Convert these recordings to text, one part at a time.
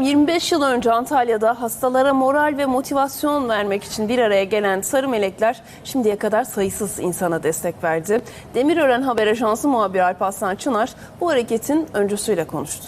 25 yıl önce Antalya'da hastalara moral ve motivasyon vermek için bir araya gelen sarı melekler şimdiye kadar sayısız insana destek verdi. Demirören Haber Ajansı muhabiri Alp Aslan Çınar bu hareketin öncüsüyle konuştu.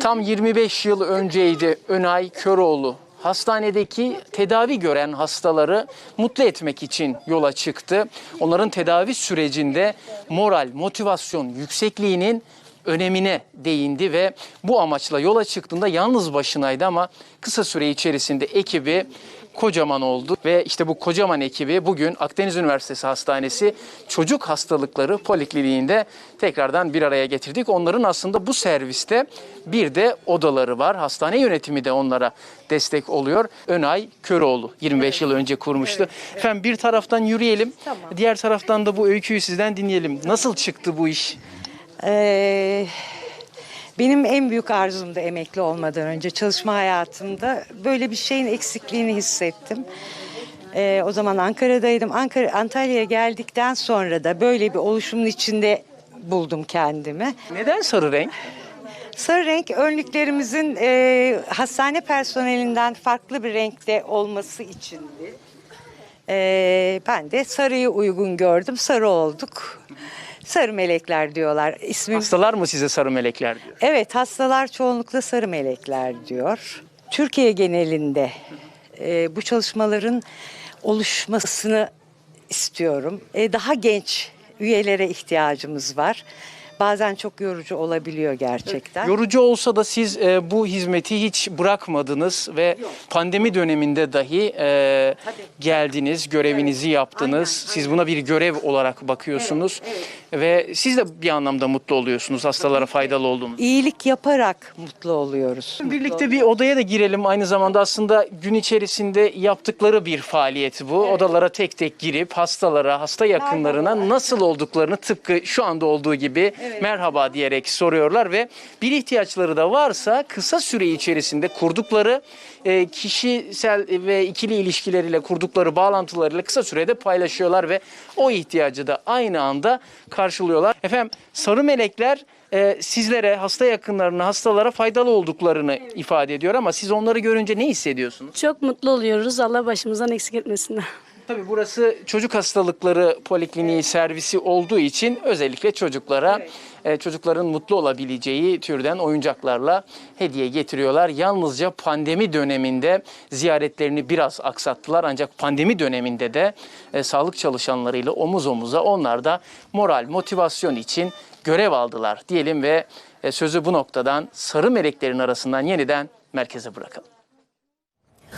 Tam 25 yıl önceydi Önay Köroğlu. Hastanedeki tedavi gören hastaları mutlu etmek için yola çıktı. Onların tedavi sürecinde moral, motivasyon yüksekliğinin önemine değindi ve bu amaçla yola çıktığında yalnız başınaydı ama kısa süre içerisinde ekibi kocaman oldu ve işte bu kocaman ekibi bugün Akdeniz Üniversitesi Hastanesi Çocuk Hastalıkları Polikliniğinde tekrardan bir araya getirdik. Onların aslında bu serviste bir de odaları var. Hastane yönetimi de onlara destek oluyor. Önay Köroğlu 25 yıl önce kurmuştu. Efendim bir taraftan yürüyelim. Diğer taraftan da bu öyküyü sizden dinleyelim. Nasıl çıktı bu iş? Ee, benim en büyük arzumdu emekli olmadan önce çalışma hayatımda böyle bir şeyin eksikliğini hissettim. Ee, o zaman Ankara'daydım. Ankara Antalya'ya geldikten sonra da böyle bir oluşumun içinde buldum kendimi. Neden sarı renk? Sarı renk önlüklerimizin e, hastane personelinden farklı bir renkte olması içindi. Ee, ben de sarıyı uygun gördüm. Sarı olduk. Sarı melekler diyorlar. İsmim Hastalar mı size sarı melekler diyor? Evet hastalar çoğunlukla sarı melekler diyor. Türkiye genelinde e, bu çalışmaların oluşmasını istiyorum. E, daha genç üyelere ihtiyacımız var. Bazen çok yorucu olabiliyor gerçekten. Yorucu olsa da siz e, bu hizmeti hiç bırakmadınız ve pandemi döneminde dahi e, geldiniz, görevinizi yaptınız. Siz buna bir görev olarak bakıyorsunuz ve siz de bir anlamda mutlu oluyorsunuz hastalara faydalı olduğunuz. İyilik yaparak mutlu oluyoruz. Birlikte bir odaya da girelim. Aynı zamanda aslında gün içerisinde yaptıkları bir faaliyet bu. Odalara tek tek girip hastalara, hasta yakınlarına nasıl olduklarını tıpkı şu anda olduğu gibi merhaba diyerek soruyorlar ve bir ihtiyaçları da varsa kısa süre içerisinde kurdukları e, kişisel ve ikili ilişkileriyle kurdukları bağlantılarıyla kısa sürede paylaşıyorlar ve o ihtiyacı da aynı anda karşılıyorlar. Efendim sarı melekler e, sizlere, hasta yakınlarına, hastalara faydalı olduklarını ifade ediyor ama siz onları görünce ne hissediyorsunuz? Çok mutlu oluyoruz. Allah başımızdan eksik etmesin. Tabii burası çocuk hastalıkları polikliniği servisi olduğu için özellikle çocuklara e, çocukların mutlu olabileceği türden oyuncaklarla hediye getiriyorlar. Yalnızca pandemi döneminde ziyaretlerini biraz aksattılar ancak pandemi döneminde de e, sağlık çalışanlarıyla omuz omuza onlar da moral, motivasyon için görev aldılar diyelim ve e, sözü bu noktadan sarı meleklerin arasından yeniden merkeze bırakalım.